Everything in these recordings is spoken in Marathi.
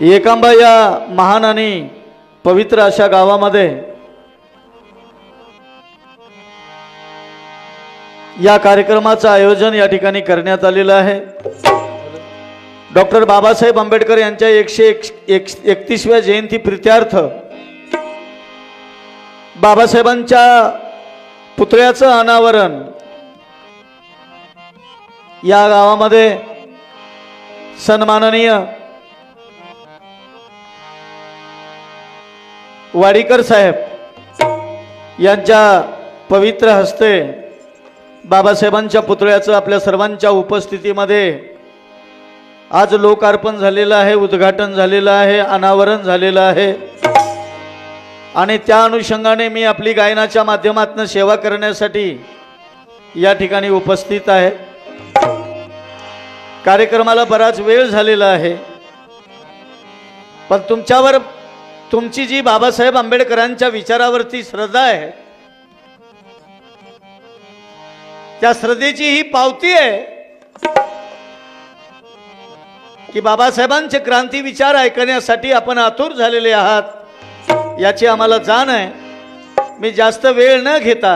एकांबा या महान आणि पवित्र अशा गावामध्ये या कार्यक्रमाचं आयोजन या ठिकाणी करण्यात आलेलं आहे. डॉक्टर बाबासाहेब आंबेडकर यांच्या एकशे एक एक एकतीसव्या जयंती प्रित्यार्थ बाबासाहेबांच्या पुतळ्याचं अनावरण या गावामध्ये सन्माननीय वाडीकर साहेब यांच्या पवित्र हस्ते बाबासाहेबांच्या पुतळ्याचं आपल्या सर्वांच्या उपस्थितीमध्ये आज लोकार्पण झालेलं आहे उद्घाटन झालेलं आहे अनावरण झालेलं आहे. आणि त्या अनुषंगाने मी आपली गायनाच्या माध्यमातून सेवा करण्यासाठी या ठिकाणी उपस्थित आहे. कार्यक्रमाला बराच वेळ झालेला आहे. पण तुमच्यावर तुमची जी बाबासाहेब आंबेडकरांच्या विचारावरती श्रद्धा आहे त्या श्रद्धेची ही पावती आहे की बाबासाहेबांचे क्रांती विचार ऐकण्यासाठी आपण आतुर झालेले आहात याची आम्हाला जाण आहे. मी जास्त वेळ न घेता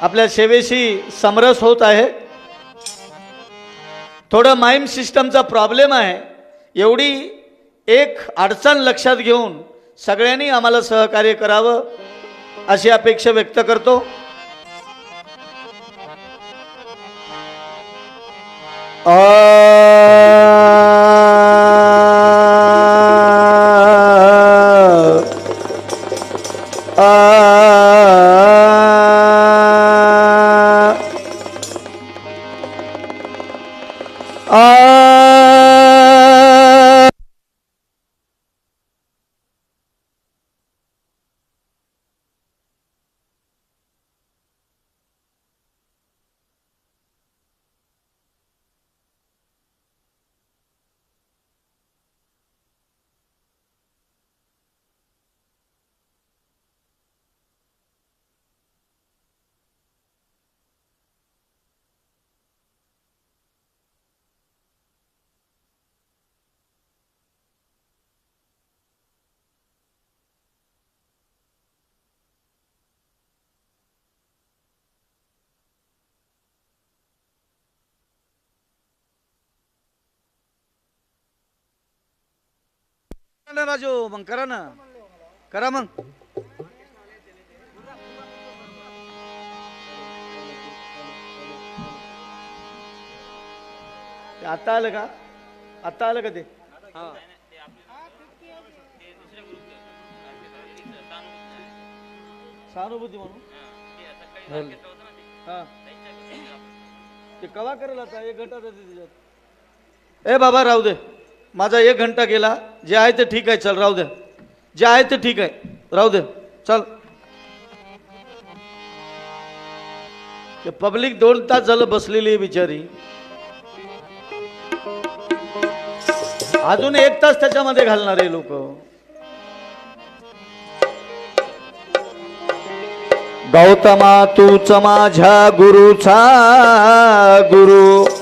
आपल्या सेवेशी समरस होत आहे. थोडं माइम सिस्टमचा प्रॉब्लेम आहे. एवढी एक अडचण लक्षात घेऊन सगळ्यांनी आम्हाला सहकार्य करावं अशी अपेक्षा व्यक्त करतो. आ ना राजू मग करा ना. करा मग. ते आता आलं का? आता आलं का ते? सहानुभूती म्हणून? हा. ते कवा करेल आता? एक घंटा जाते त्याच्यात ए बाबा राहू दे. माझा एक घंटा गेला. जे आहे ते ठीक आहे. चल राहू दे. जे आहे ते ठीक आहे. राहू दे. चल. ते पब्लिक दोन तास झालं बसलेली आहे बिचारी. अजून एक तास त्याच्यामध्ये घालणारे लोक. गौतमा तूच माझ्या गुरुचा गुरु.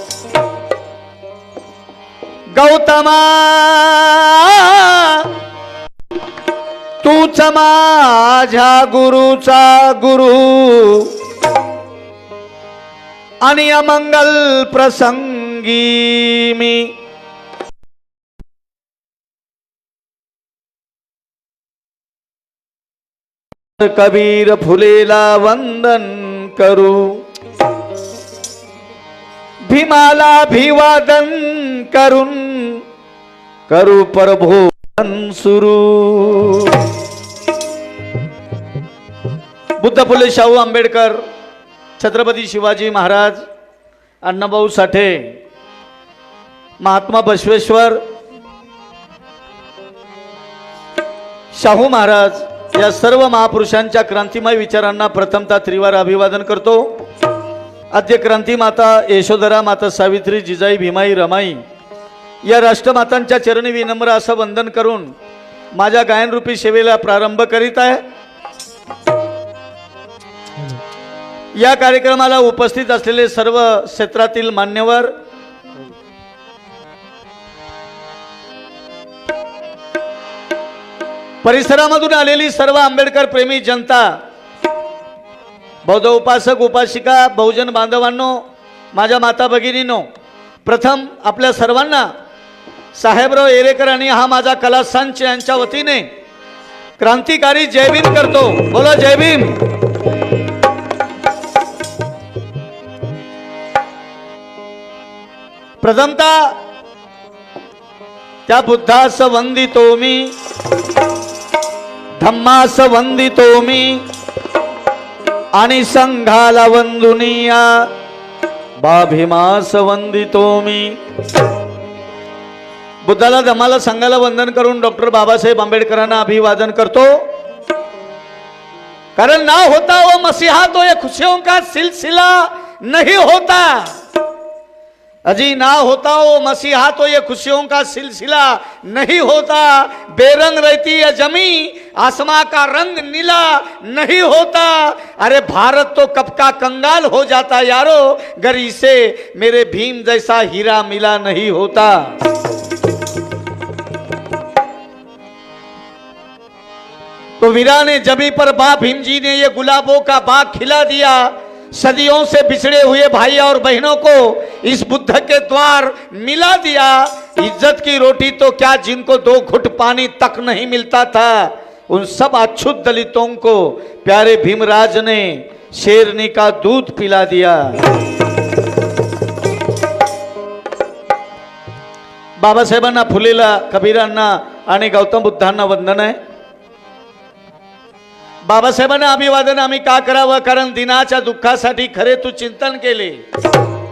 गौतमा! तूच माझ्या गुरुचा गुरु. आणि अमंगल प्रसंगी मी कबीर फुलेला वंदन करू. भीमाला भिवादन करून करू परभोवन सुरू. बुद्ध फुले शाहू आंबेडकर छत्रपती शिवाजी महाराज अण्णाभाऊ साठे महात्मा बसवेश्वर शाहू महाराज या सर्व महापुरुषांच्या क्रांतिमय विचारांना प्रथमता त्रिवार अभिवादन करतो. आद्य क्रांती माता यशोधरा माता सावित्री जिजाई भीमाई रमाई या राष्ट्रमातांच्या चरणी विनम्र असं वंदन करून माझ्या गायनरूपी सेवेला प्रारंभ करीत आहे. या कार्यक्रमाला उपस्थित असलेले सर्व क्षेत्रातील मान्यवर परिसरामधून आलेली सर्व आंबेडकर प्रेमी जनता बौद्ध उपासक उपासिका बहुजन बांधवांनो माझ्या माता भगिनीनो प्रथम आपल्या सर्वांना साहेबराव एरेकर आणि हा माझा कला संच यांच्या वतीने क्रांतिकारी जयभीम करतो. बोला जयभीम प्रथमता त्या बुद्धास वंदितो मी. धम्मास वंदितो मी. आणि संघाला वंदुनिया. बाभिमास वंदितो मी. बुद्धाला धम्माला संघाला वंदन करून डॉक्टर बाबासाहेब आंबेडकरांना अभिवादन करतो. कारण ना होता वो मसीहा तो ये खुशियों का सिलसिला नहीं होता. अजी ना होता वो मसीहा तो ये खुशियों का सिलसिला नहीं होता. बेरंग रहती है जमी, आसमां का रंग नीला नहीं होता. अरे भारत तो कब का कंगाल हो जाता यारो, गर इसे मेरे भीम जैसा हीरा मिला नहीं होता. तो वीरा ने जमी पर बा भीम जी ने ये गुलाबों का बाग खिला दिया। सदियों से बिछड़े हुए भाई और बहनों को इस बुद्ध के द्वार मिला दिया। इज़्ज़त की रोटी तो क्या जिनको दो घुट पानी तक नहीं मिलता था। उन सब अछूत दलितों को प्यारे भीमराज ने शेरनी का दूध पिला दिया। बाबा बाबासाहेबांना फुलेला, कबीरांना आणि गौतम बुद्धांना वंदन आहे। बाबासाहेबांना अभिवादन आम्ही का करावं? कारण दिनाच्या दुःखासाठी खरे तू चिंतन केले.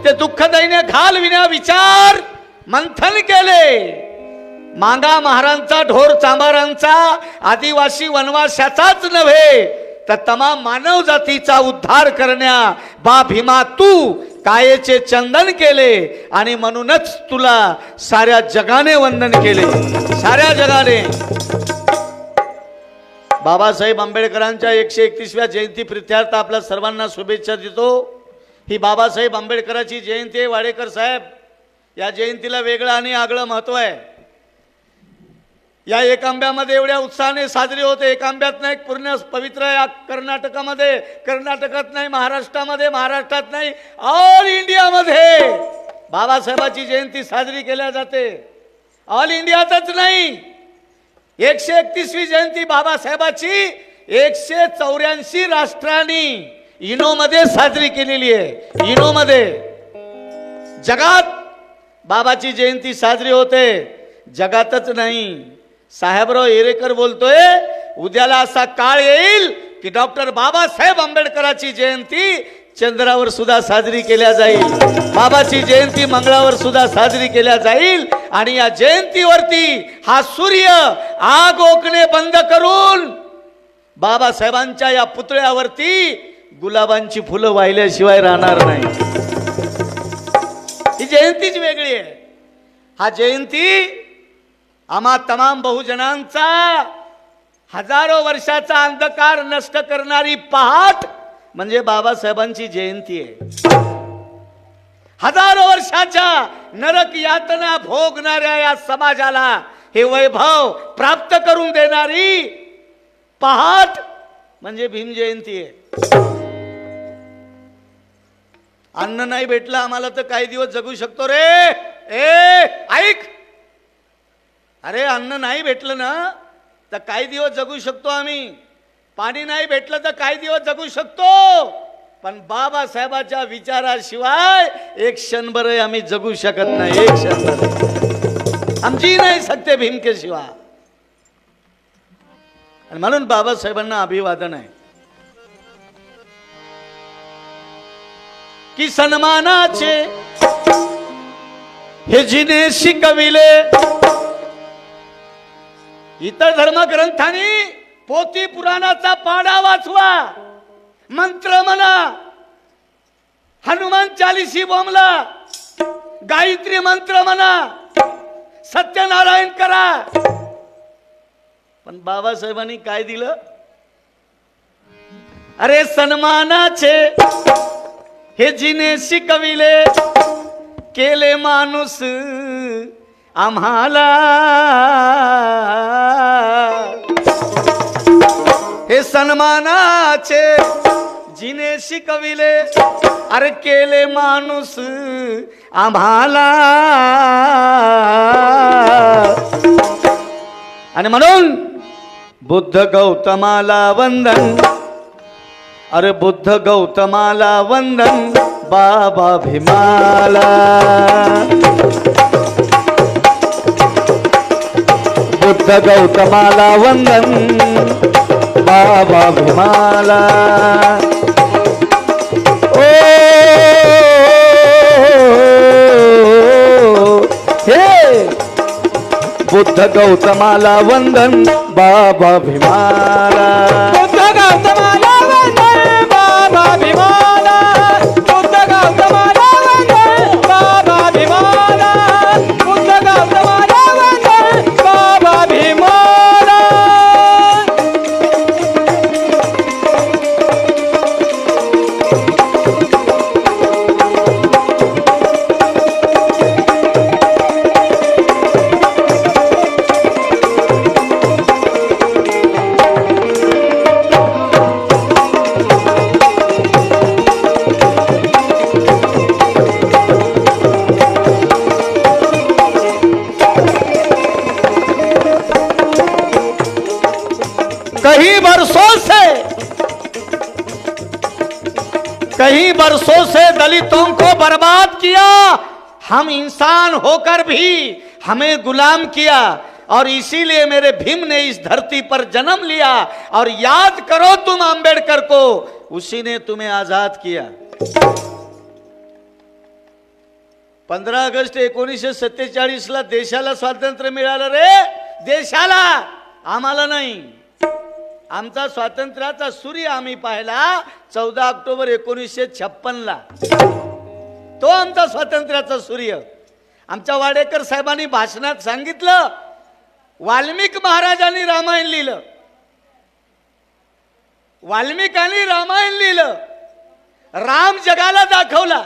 ते दुःख घाल विना विचार मंथन केले. मांगा महारांचा ढोर चांबारांचा आदिवासी वनवाशाचाच नव्हे तर तमाम मानव जातीचा उद्धार करण्या बा भीमा तू कायेचे चंदन केले आणि म्हणूनच तुला साऱ्या जगाने वंदन केले. साऱ्या जगाने. बाबासाहेब आंबेडकरांच्या एकशे एकतीसव्या जयंती प्रित्यार्थ आपल्या सर्वांना शुभेच्छा देतो. ही बाबासाहेब आंबेडकरांची जयंती आहे. वाडेकर साहेब या जयंतीला वेगळं आणि आगळं महत्त्व आहे. या एकांब्यामध्ये एवढ्या उत्साहाने साजरी होते. एकांब्यात नाही पूर्ण पवित्र या कर्नाटकामध्ये. कर्नाटकात नाही महाराष्ट्रामध्ये महाराष्ट्रात नाही ऑल इंडियामध्ये बाबासाहेबाची जयंती साजरी केल्या जाते. ऑल इंडियातच नाही. एकशे एकतीसवी जयंती बाबासाहेबाची एकशे चौऱ्याऐंशी राष्ट्रांनी इनोमध्ये साजरी केलेली आहे. इनोमध्ये. जगात बाबाची जयंती साजरी होते. जगातच नाही. साहेबराव येरेकर बोलतोय उद्याला असा काळ येईल की डॉक्टर बाबासाहेब आंबेडकराची जयंती चंद्रावर सुद्धा साजरी केल्या जाईल. बाबाची जयंती मंगळावर सुद्धा साजरी केल्या जाईल. आणि या जयंतीवरती हा सूर्य आग ओकणे बंद करून बाबासाहेबांच्या या पुतळ्यावरती गुलाबांची फुलं वाहिल्याशिवाय राहणार नाही. ही जयंतीच वेगळी आहे. हा जयंती आम्हा तमाम बहुजनांचा हजारो वर्षाचा अंधकार नष्ट करणारी पहाट म्हणजे बाबासाहेबांची जयंती आहे. हजारो वर्षाच्या नरक यातना भोगणाऱ्या या समाजाला हे वैभव प्राप्त करून देणारी पहाट म्हणजे भीम जयंती आहे. अन्न नाही भेटलं आम्हाला तर काही दिवस जगू शकतो रे. ए ऐक. अरे अन्न नाही भेटलं ना तर काही दिवस जगू शकतो आम्ही. पाणी नाही भेटलं तर काही दिवस जगू शकतो. पण बाबासाहेबाच्या विचाराशिवाय एक क्षणभर आम्ही जगू शकत नाही एक क्षणभर आमची नाही सत्य भीमके शिवाय आणि म्हणून बाबासाहेबांना अभिवादन आहे. की सन्मानाचे हे जिने शिकविले इतर धर्मग्रंथांनी पोथी पुराणाचा पाडा वाचवा. मंत्र म्हणा. हनुमान चालीसी बोमला गायत्री मंत्र म्हणा. सत्यनारायण करा. पण बाबासाहेबांनी काय दिलं? अरे सन्मानाचे हे जिने शिकविले केले माणूस आम्हाला. सन्मानाचे जिने शिकविले अरे केले माणूस आम्हाला. आणि म्हणून बुद्ध गौतमाला वंदन अरे बुद्ध गौतमाला वंदन बाबा भीमाला बुद्ध गौतमाला वंदन बाबा भीमाला ओ हे बुद्ध गौतमाला वंदन बाबा भीमाला बुद्ध गौतमाला वंदन बाबा भीमाला हम इंसान होकर भी हमें गुलाम किया और इसीलिए मेरे भीम ने इस धरती पर जन्म लिया और याद करो तुम अंबेडकर को। उसी ने तुम्हें आजाद किया। पंधरा ऑगस्ट एकोणीसशे सत्तेचाळीस ला देशाला स्वातंत्र्य मिळालं रे। देशाला! आम्हाला नाही। आमचा स्वातंत्र्याचा सूर्य आम्ही पाहिला चौदा ऑक्टोबर एकोणीसशे छप्पन ला तो आमचा स्वातंत्र्याचा सूर्य. आमच्या वाडेकर साहेबांनी भाषणात सांगितलं वाल्मिक महाराजांनी रामायण लिहिलं. वाल्मिकांनी रामायण लिहिलं. राम जगाला दाखवला.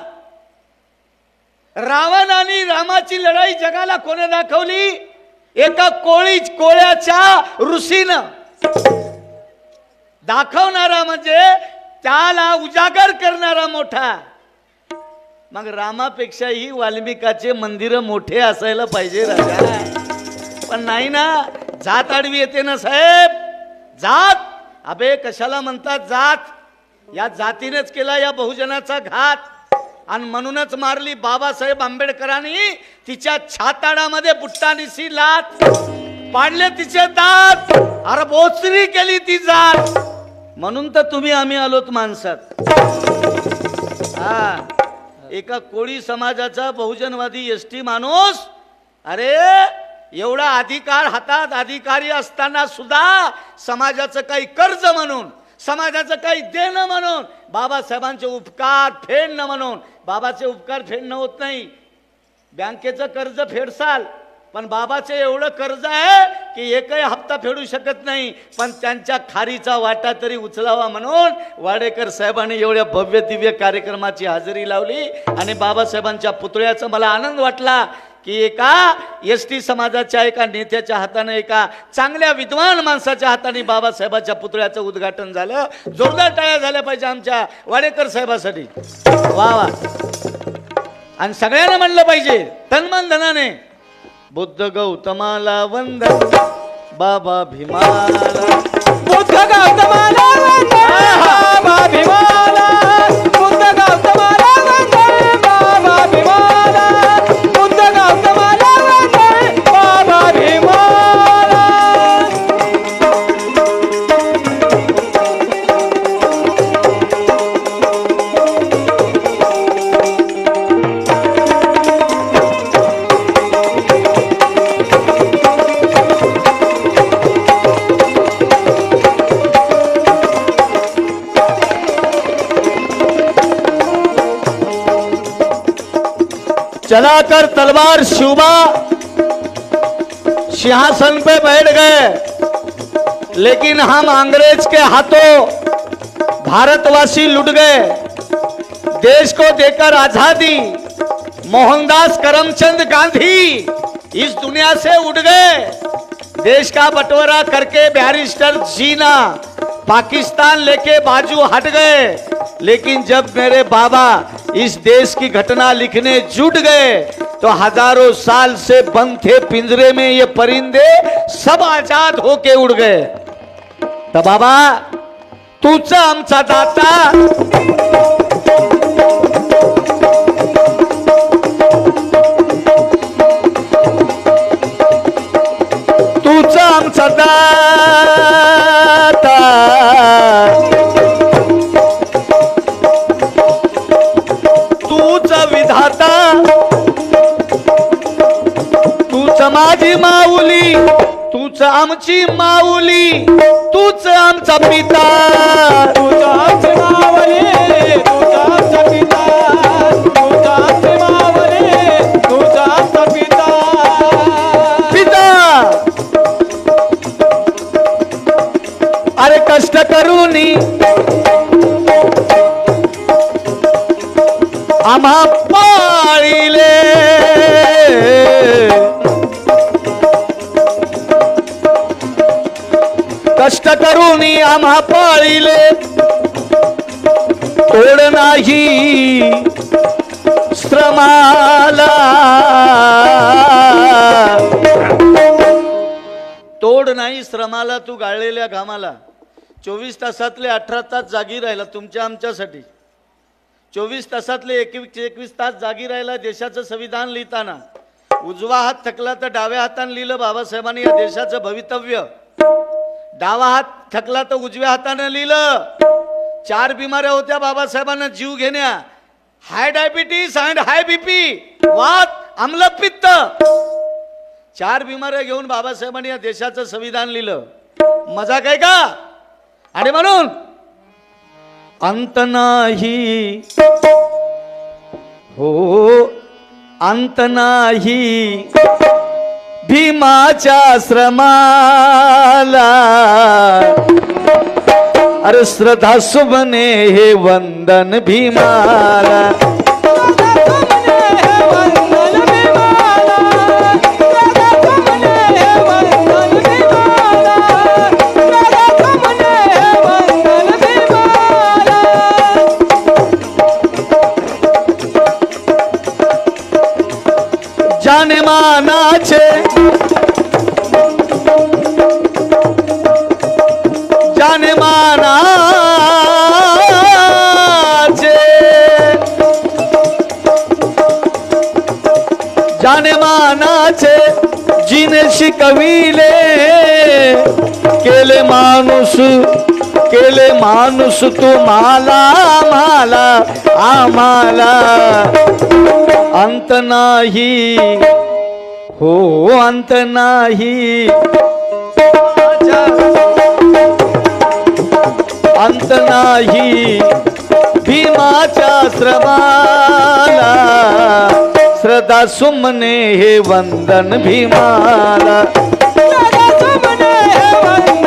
रावणाने रामाची लढाई जगाला कोणी दाखवली? एका कोळी कोळ्याच्या ऋषीनं. दाखवणारा म्हणजे त्याला उजागर करणारा मोठा. मग रामापेक्षाही वाल्मिकाचे मंदिर मोठे असायला पाहिजे राजा पण नाही ना जात आडवी येते ना साहेब. जात? अबे कशाला म्हणतात जात? या जातीनेच केला या बहुजनाचा घात. आणि म्हणूनच मारली बाबासाहेब आंबेडकरांनी तिच्या छाताडामध्ये बुट्टानिशी लात. पाडले तिचे दात. अरे बोचरी केली ती जात. म्हणून तर तुम्ही आम्ही आलोत माणसात. हा. एका कोळी समाजाचा बहुजनवादी एस टी माणूस अरे एवढा अधिकार हातात अधिकारी असताना सुद्धा समाजाचं काही कर्ज म्हणून समाजाचं काही देणं म्हणून बाबासाहेबांचे उपकार फेडणं म्हणून बाबाचे उपकार फेडणं होत नाही. बँकेचं कर्ज फेडसाल पण बाबाचं एवढं कर्ज आहे की एकही हप्ता फेडू शकत नाही. पण त्यांच्या खारीचा वाटा तरी उचलावा म्हणून वाडेकर साहेबांनी एवढ्या भव्य दिव्य कार्यक्रमाची हजेरी लावली आणि बाबासाहेबांच्या पुतळ्याचा मला आनंद वाटला की एका एस टी समाजाच्या एका नेत्याच्या हाताने एका चांगल्या विद्वान माणसाच्या हाताने बाबासाहेबाच्या पुतळ्याचं उद्घाटन झालं. जोरदार टाळ्या झाल्या पाहिजे आमच्या वाडेकर साहेबासाठी. वा वा. आणि सगळ्यांना म्हणलं पाहिजे तन्मन धनाने. बुद्ध गौतमाला वंदन बाबा भीमाला। बुद्ध गौतमाला वंदन बाबा भीमा चलाकर तलवार शिवबा सिंहासन पे बैठ गए। लेकिन हम अंग्रेज़ के हाथों भारतवासी लुट गए। देश को देकर आज़ादी। मोहनदास करमचंद गांधी इस दुनिया से उठ गए। देश का बंटवारा करके बैरिस्टर जीना पाकिस्तान लेके बाजू हट गए। लेकिन जब मेरे बाबा इस देश की घटना लिखने जुट गए तो हजारों साल से बंद थे पिंजरे में ये परिंदे सब आजाद होके उड़ गए। तर बाबा तूच आमचा दाता। तूच आमचा दाता। माझी माऊली तूच आमची माऊली तूच आमचा पिता. तुझाच मावळे तुझाच पिता. नाही तू गाळलेल्या घामाला. चोवीस तासातले अठरा तास जागी राहिला तुमच्या आमच्यासाठी. चोवीस तासातले एकवीस एकवीस तास जागी राहिला देशाचं संविधान लिहिताना. उजवा हात थकला तर डाव्या हाताने लिहिलं बाबासाहेबांनी या देशाचं भवितव्य. डावा हात थकला तर उजव्या हाताने लिहिलं. चार बिमाऱ्या होत्या बाबासाहेबांना जीव घेण्या. High diabetes and high BP. वात आम्लपित्त. चार बिमाऱ्या घेऊन बाबासाहेबांनी या देशाचं संविधान लिहिलं. मजा काय का? आणि म्हणून अंत नाही. हो अंत नाही. भीमाच्या श्रमाला अरे श्रद्धा सुबने हे वंदन भीमाला. मानाचे जाने मानाचे जाने मानाचे जिने शिकविले केले माणूस केले माणूस तू माला माला आम्हाला अंत नाही हो अंत नाही. अंत नाही. भीमाच्या श्रमाला. श्रद्धा सुमने हे वंदन भीमाला. दिन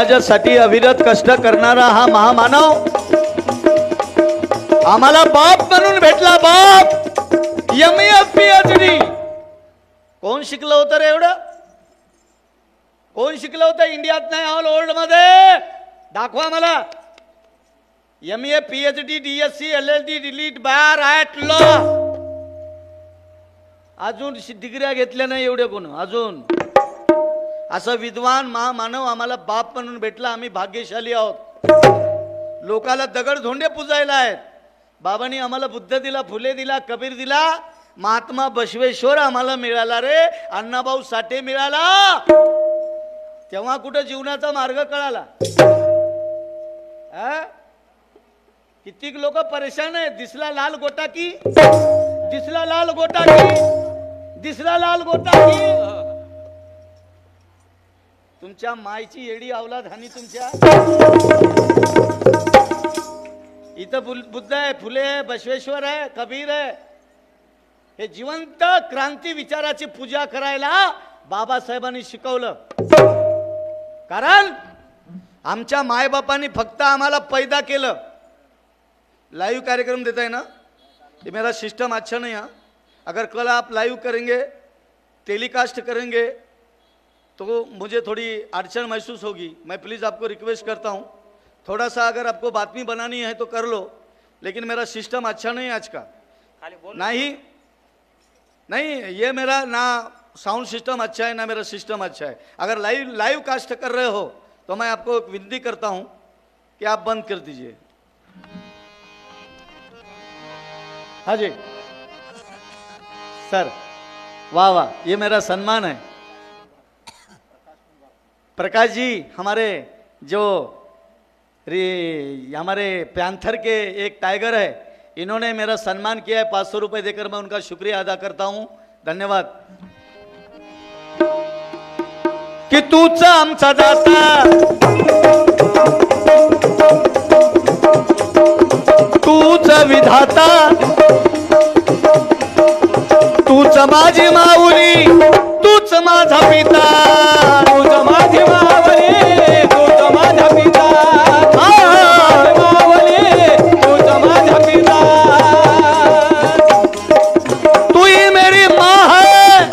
समाजासाठी अविरत कष्ट करणारा हा महामानव आम्हाला बाप म्हणून भेटला बाप. M F P H D कोण शिकलं होतं रे एवढं? कोण शिकलं होतं इंडियात नाही ऑल ओल्डमध्ये दाखवा मला. M A P H D D S C L L D D Litt bar at law अजून डिग्र्या घेतल्या नाही एवढ्या कोण? अजून. असं विद्वान महामानव आम्हाला बाप म्हणून भेटला. आम्ही भाग्यशाली आहोत. लोकाला दगड धोंडे पुजायला आहेत. बाबांनी आम्हाला बुद्ध दिला फुले दिला कबीर दिला. महात्मा बसवेश्वर आम्हाला मिळाला रे. अण्णाभाऊ साठे मिळाला. तेव्हा कुठं जीवनाचा मार्ग कळाला? कितीक लोक परेशान आहे दिसला लाल गोटा की? दिसला लाल गोटा की? दिसला लाल गोटा की? तुमच्या मायची येडी अवलाद हानी तुमच्या. इथं बुद्ध आहे फुले आहे बसवेश्वर आहे कबीर आहे. हे जिवंत क्रांती विचाराची पूजा करायला बाबासाहेबांनी शिकवलं. कारण आमच्या मायबापांनी फक्त आम्हाला पैदा केलं. लाईव्ह कार्यक्रम देता है ना? ये मेरा सिस्टम अच्छा नहीं है. अगर कल आप लाइव करेंगे टेलीकास्ट करेंगे तो मुझे थोड़ी अड़चन महसूस होगी। मैं प्लीज़ आपको रिक्वेस्ट करता हूँ। थोड़ा सा अगर आपको बातमी बनानी है तो कर लो लेकिन मेरा सिस्टम अच्छा नहीं है आज का। ना ही नहीं ये मेरा ना साउंड सिस्टम अच्छा है ना मेरा सिस्टम अच्छा है। अगर लाइव लाइव कास्ट कर रहे हो तो मैं आपको एक विनती करता हूँ कि आप बंद कर दीजिए। हाँ जी। सर वाह वाह ये मेरा सम्मान है। प्रकाश जी हमारे जो रे हमारे पैंथर के एक टाइगर है इन्होंने मेरा सम्मान किया है पाँच सौ रुपये देकर मैं उनका शुक्रिया अदा करता हूँ। धन्यवाद। कि तूच आमचा तू तूच विधाता तूच माझी माऊली। तूच माझा पिता. तूच माझी मावली तूच माझा पिता. आ, मावली तुझ माझा पिता तू ही मेरी माँ है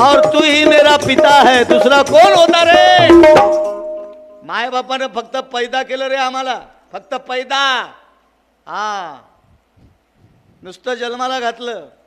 और तू ही मेरा पिता है. दुसरा कोण होता रे? माय बापानं फक्त पैदा केलं रे आम्हाला. फक्त पैदा. हा. नुसतं जन्माला घातलं.